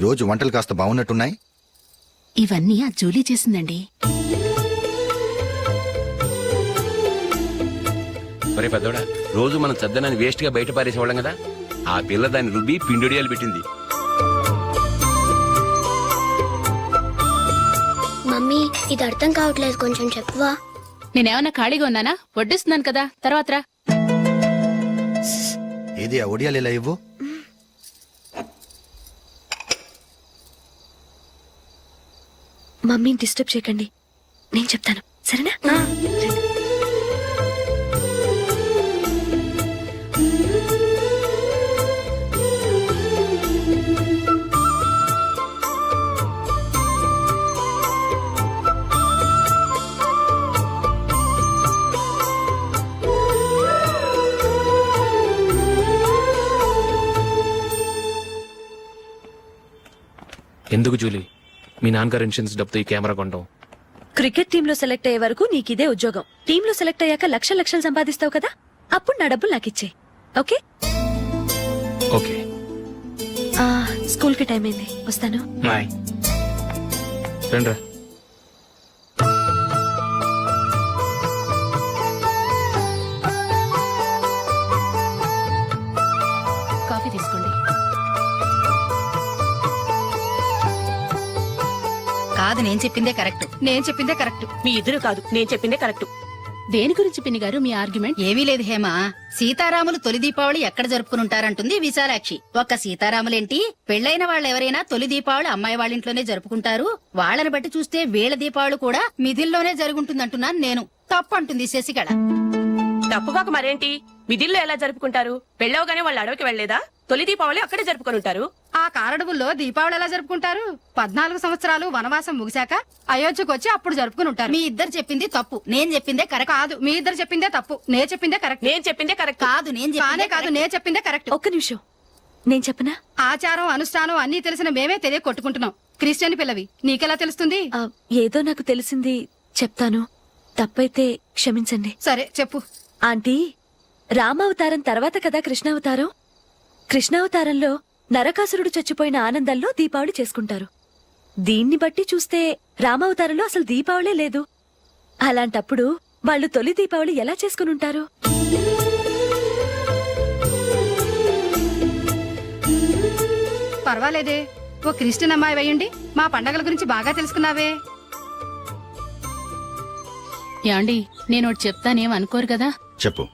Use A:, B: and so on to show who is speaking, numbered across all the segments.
A: మ్మ్. ఈ రోజు వంటలు కాస్త బాగున్నట్టున్నాయి?
B: ఇవన్నీ ఆ జూలీ చేసిందండి.
C: ఒరే పెద్దోడా రోజు మనం చద్దనాన్ని వేస్ట్గా బయట పారేసేవాళ్ళం కదా? ఆ పిల్ల దాన్ని రుబ్బి పిండిడియాలు పెట్టింది.
D: మమ్మీ ఇది అర్థం కావట్లేదు కొంచెం చెప్పువా?
B: నేనేమన్నా ఖాళీగా ఉన్నానా? వడ్డిస్తున్నాను కదా తర్వాత రా.
A: ఏది ఆ ఒడియాలు ఇలా ఇవ్వు?
E: మమ్మీని డిస్టర్బ్ చేయకండి. నేను చెప్తాను. సరేనా?
F: ఎందుకు జూలీ? మీ నాన్నగారు ఇన్సూరెన్స్ డబ్బుతో ఈ కెమెరా కొంటాం
E: క్రికెట్ టీంలో సెలెక్ట్ అయ్యే వరకు నీకు ఇదే ఉద్యోగం. టీంలో సెలెక్ట్ అయ్యాక లక్ష లక్షలు సంపాదిస్తావు కదా? అప్పుడు నా డబ్బులు నాకు ఇచ్చే ఓకే?
F: ఓకే.
E: ఆ, స్కూల్కి టైం అయింది. వస్తాను.
F: రండ్రా.
G: నేను చెప్పిందే కరెక్ట్.
B: నేను చెప్పిందే కరెక్ట్.
H: మీ ఇద్దరు కాదు నేను చెప్పిందే కరెక్ట్.
B: దేని గురించి పిన్ని గారు మీ ఆర్గ్యుమెంట్?
G: ఏమీ లేదు హేమ. సీతారాములు తొలి దీపావళి ఎక్కడ జరుపుకుంటారంటుంది విశాలాక్షి. ఒక్క సీతారాములేంటి? పెళ్ళైన వాళ్ళు ఎవరైనా తొలి దీపావళి అమ్మాయి వాళ్ళ ఇంట్లోనే జరుపుకుంటారు. వాళ్ళని బట్టి చూస్తే వీళ్ళ దీపావళి కూడా మిథిల్లోనే జరుగుంటుందంటున్నాను నేను. తప్పు అంటుంది శశికళ
H: తప్పుగాక మరేంటి? మిదిల్లో ఎలా జరుపుకుంటారు? పెళ్ళవగానే వాళ్ళు అడవికి వెళ్ళేదా తొలి దీపావళి అక్కడే జరుపుకొని ఉంటారు.
I: ఆ కారడవుల్లో దీపావళి ఎలా జరుపుకుంటారు? పద్నాలుగు సంవత్సరాలు వనవాసం ముగిశాక అయోధ్యకు వచ్చి అప్పుడు జరుపుకుని ఉంటారు.
G: మీ ఇద్దరు చెప్పింది తప్పు. నేను చెప్పిందే కరెక్ట్.
I: కాదు మీ ఇద్దరు చెప్పిందే తప్పు. నే చెప్పిందే కరెక్ట్.
H: నేను చెప్పిందే కరెక్ట్.
G: కాదు నేను
I: కానే కాదు నే చెప్పిందే కరెక్ట్.
E: ఒక్క నిమిషం. నేను చెప్పనా?
I: ఆచారం అనుష్ఠానం అన్ని తెలిసిన మేమే తెలియ కొట్టుకుంటున్నాం. క్రిస్టియన్ పిల్లవి నీకెలా తెలుస్తుంది?
E: ఆ, ఏదో నాకు తెలిసింది. చెప్తాను. తప్పైతే క్షమించండి.
I: సరే చెప్పు.
E: ఆంటీ రామావతారం తర్వాత కదా కృష్ణావతారం? కృష్ణావతారంలో నరకాసురుడు చచ్చిపోయిన ఆనందంలో దీపావళి చేసుకుంటారు. దీన్ని బట్టి చూస్తే రామావతారంలో అసలు దీపావళే లేదు. అలాంటప్పుడు వాళ్ళు తొలి దీపావళి ఎలా చేసుకుని ఉంటారు?
I: పర్వాలేదే. ఓ క్రిస్టియన్ అమ్మాయి అయ్యండి మా పండగల గురించి బాగా తెలుసుకున్నావే.
B: యాండి నేను ఒకటి చెప్తానేం అనుకోరు కదా?
A: చెప్పు.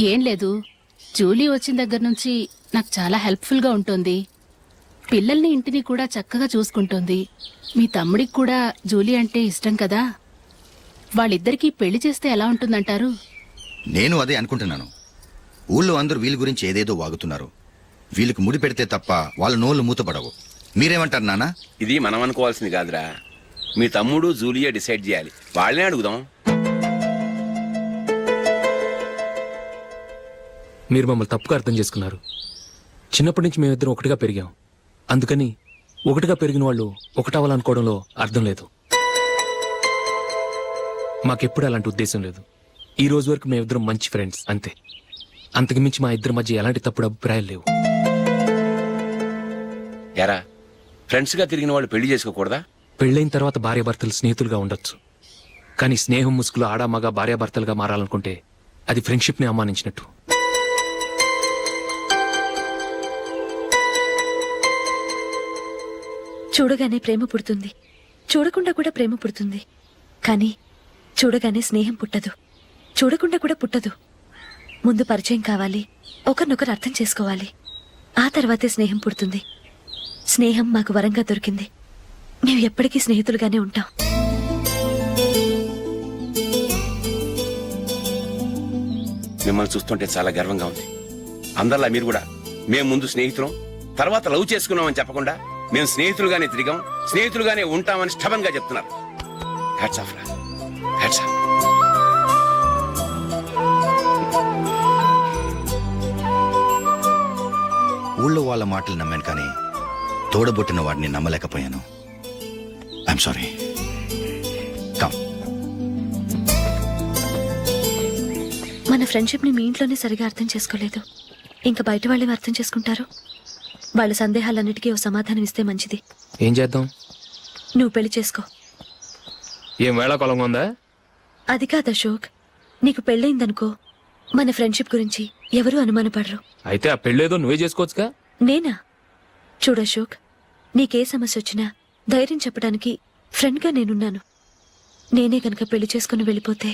B: ఏం లేదు. జూలీ వచ్చిన దగ్గర నుంచి నాకు చాలా హెల్ప్ఫుల్గా ఉంటుంది. పిల్లల్ని ఇంటిని కూడా చక్కగా చూసుకుంటుంది. మీ తమ్ముడికి కూడా జూలీ అంటే ఇష్టం కదా? వాళ్ళిద్దరికీ పెళ్ళి చేస్తే ఎలా ఉంటుందంటారు?
A: నేను అదే అనుకుంటున్నాను. ఊళ్ళో అందరూ వీళ్ళ గురించి ఏదేదో వాగుతున్నారు. వీళ్ళకి ముడి పెడితే తప్ప వాళ్ళ నోళ్ళు మూతపడవు. మీరేమంటారు నానా
C: ఇది మనం అనుకోవాల్సింది కాదురా. మీ తమ్ముడు జూలియా డిసైడ్ చేయాలి. వాళ్ళనే అడుగుదాం.
F: మీరు మమ్మల్ని తప్పుగా అర్థం చేసుకున్నారు. చిన్నప్పటి నుంచి మేమిద్దరం ఒకటిగా పెరిగాం. అందుకని ఒకటిగా పెరిగిన వాళ్ళు ఒకటవ్వాలనుకోవడంలో అర్థం లేదు. మాకెప్పుడు అలాంటి ఉద్దేశం లేదు. ఈ రోజు వరకు మేమిద్దరం మంచి ఫ్రెండ్స్ అంతే. అంతకుమించి మా ఇద్దరి మధ్య ఎలాంటి తప్పుడు అభిప్రాయాలు లేవు.
C: ఎరా ఫ్రెండ్స్గా తిరిగిన వాళ్ళు పెళ్ళి చేసుకోకూడదా?
F: పెళ్ళైన తర్వాత భార్యాభర్తలు స్నేహితులుగా ఉండొచ్చు. కానీ స్నేహం ముసుగులో ఆడా మగ భార్యాభర్తలుగా మారాలనుకుంటే అది ఫ్రెండ్షిప్ని అవమానించినట్టు.
E: చూడగానే ప్రేమ పుడుతుంది. చూడకుండా కూడా ప్రేమ పుడుతుంది. కానీ చూడగానే స్నేహం పుట్టదు. చూడకుండా కూడా పుట్టదు. ముందు పరిచయం కావాలి ఒకరినొకరు అర్థం చేసుకోవాలి. ఆ తర్వాతే స్నేహం పుడుతుంది. స్నేహం మాకు వరంగా దొరికింది. మేము ఎప్పటికీ స్నేహితులుగానే ఉంటాం.
C: మిమ్మల్ని చూస్తుంటే చాలా గర్వంగా ఉంది. అందరిలా మీరు కూడా మేము ముందు స్నేహితులం తర్వాత లవ్ చేసుకున్నామని చెప్పకుండా మేము స్నేహితులుగానే తిరిగాం స్నేహితులుగానే ఉంటామని స్టబన్గా చెప్తున్నారు. హ్యాట్స్ ఆఫ్ రా హ్యాట్స్ ఆఫ్
A: ఊళ్ళో వాళ్ళ మాటలు నమ్మాను కానీ తోడబుట్టిన వాడిని నమ్మలేకపోయాను. ఐఎమ్ సారీ కమ్
E: మన ఫ్రెండ్షిప్ని మీ ఇంట్లోనే సరిగా అర్థం చేసుకోలేదు. ఇంకా బయట వాళ్ళు అర్థం చేసుకుంటారు? వాళ్ళ సందేహాలన్నిటికీ ఓ సమాధానం ఇస్తే మంచిది.
F: ఏం చేద్దాం?
E: నువ్వు పెళ్ళి చేసుకో.
F: ఏం వేళాకొలంగా ఉందా?
E: అది కాదు అశోక్. నీకు పెళ్ళయిందనుకో మన ఫ్రెండ్షిప్ గురించి ఎవరూ అనుమానపడరు.
F: అయితే ఆ పెళ్ళేదో నువ్వే చేసుకోవచ్చుగా?
E: నేనా? చూడు అశోక్ నీకే సమస్య వచ్చినా ధైర్యం చెప్పడానికి ఫ్రెండ్గా నేనున్నాను. నేనే గనక పెళ్ళి చేసుకుని వెళ్ళిపోతే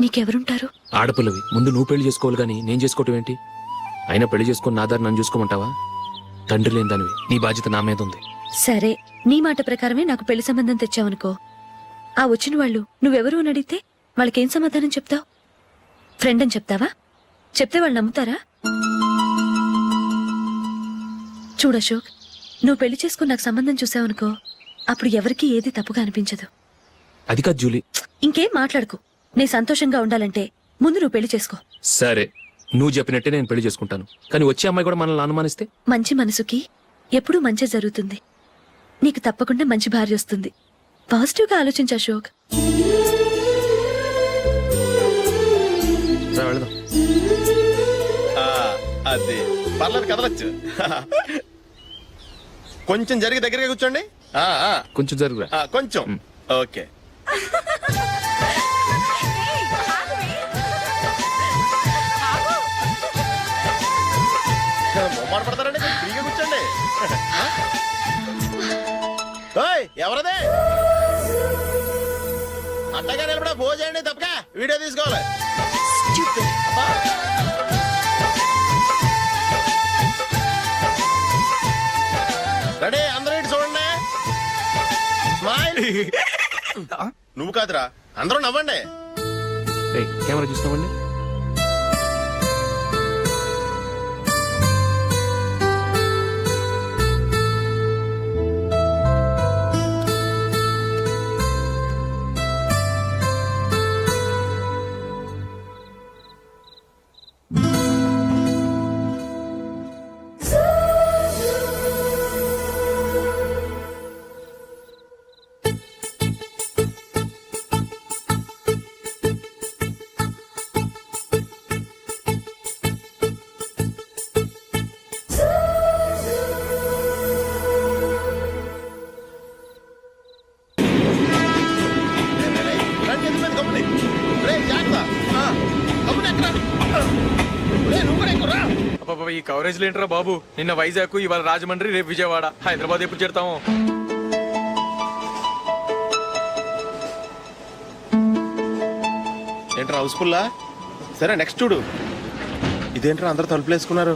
E: నీకెవరుంటారు?
F: ఆడపిల్లవి ముందు నువ్వు పెళ్ళి చేసుకోవాలి కానీ నేను చేసుకోవటం ఏంటి? అయినా పెళ్ళి చేసుకుని నా దారి నన్ను చూసుకోమంటావా? తండ్రి లేని దానివి నీ బాధ్యత నా మీద ఉంది.
E: సరే నీ మాట ప్రకారమే నాకు పెళ్ళి సంబంధం తెచ్చావనుకో. ఆ వచ్చిన వాళ్ళు నువ్వెవరు అని అడిగితే వాళ్ళకేం సమాధానం చెప్తావు? ఫ్రెండ్ అని చెప్తావా? చెప్తే వాళ్ళు నమ్ముతారా? చూడు అశోక్ నువ్వు పెళ్ళి చేసుకుని నాకు సంబంధం చూసావనుకో అప్పుడు ఎవరికీ ఏది తప్పుగా అనిపించదు.
F: అది కాదు జూలీ.
E: ఇంకేం మాట్లాడుకు. నీ సంతోషంగా ఉండాలంటే ముందు నువ్వు పెళ్ళి చేసుకో.
F: సరే. నువ్వు చెప్పినట్టే నేను పెళ్ళి చేసుకుంటాను. కానీ వచ్చే అమ్మాయి కూడా మనల్ని అనుమానిస్తే?
E: మంచి మనసుకి ఎప్పుడూ మంచి జరుగుతుంది. నీకు తప్పకుండా మంచి భార్య వస్తుంది. పాజిటివ్గా ఆలోచించు అశోక్.
F: వెళదాం.
J: అది పర్లేదు కదలచ్చు. కొంచెం జరిగి దగ్గరగా కూర్చోండి. ఆ, ఆ,
F: కొంచెం జరుగురా.
J: ఆ, కొంచెం. ఓకే. ఓయ్ ఎవరదే? అట్టగా నిలబడా భోజనండి తప్పక. వీడియో తీసుకోవాలి. రెడీ అందరూ ఇటు చూడండి. స్మైల్. నువ్వు కాదురా అందరూ నవ్వండి.
F: కెమెరా చూసినామండి
K: అబ్బబ్బ, ఈ కవరేజ్ లేంట్రా బాబు. నిన్న వైజాగ్ ఇవాళ రాజమండ్రి రేపు విజయవాడ. హైదరాబాద్ ఎప్పుడు చేరుతాము?
J: ఏంట్రా హౌస్ఫుల్లా? సరే నెక్స్ట్ చూడు. ఇదేంట్రా అందరు తలుపులు వేసుకున్నారు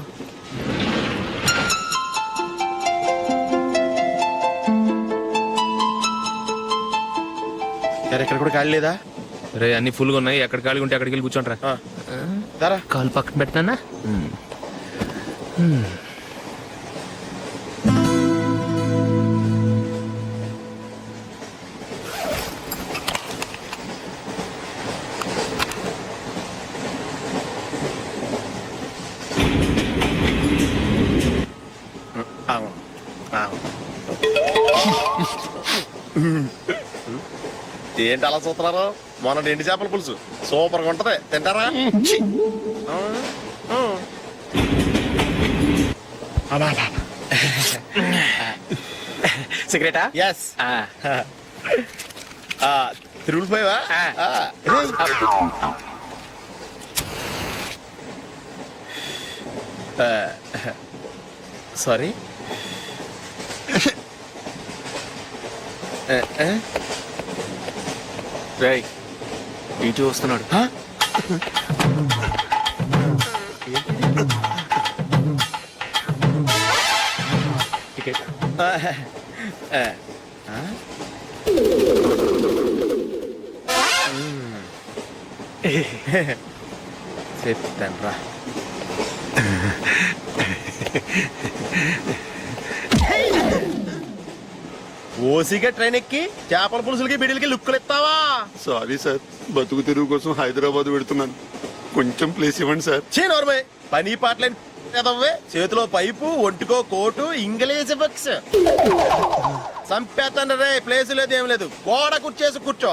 J: సరే ఇక్కడ కూడా ఖాళీ లేదా?
F: రే అన్ని ఫుల్గా ఉన్నాయి. ఎక్కడ ఖాళీ ఉంటే అక్కడికి వెళ్ళి కూర్చోండి
J: ఆ, దారా.
F: కాలు పక్కన పెట్టినా.
J: ఏంటి అలా చూస్తున్నారు? మొన్న ఎండి చేపల పులుసు. సూపర్గా ఉంటది. తింటారా ఛీ. ఆ, ఆ.
K: సిగరెటా?
J: ఎస్ తిరుగులు పోయావా? సారీ
K: రేయ్ ఇటు వస్తున్నాడు.
J: చెప్తాను రా ఓసిగా ట్రైన్ ఎక్కి చేపల పులుసులకి బిడిలకి లుక్కులు ఇస్తావా
L: సారీ సార్ బతుకు తెరువు కోసం హైదరాబాద్ పెడుతున్నాను కొంచెం ప్లేస్ ఇవ్వండి సార్
J: చే నోర్మే పని పాటలేని ఎదవ్వే చేతిలో పైపు ఒంటికో కోటు ఇంగ్లీష్ బుక్స్. సంపేతండ్రి రే ప్లేస్ లేదు ఏం లేదు. గోడ కుర్చేసి కూర్చో.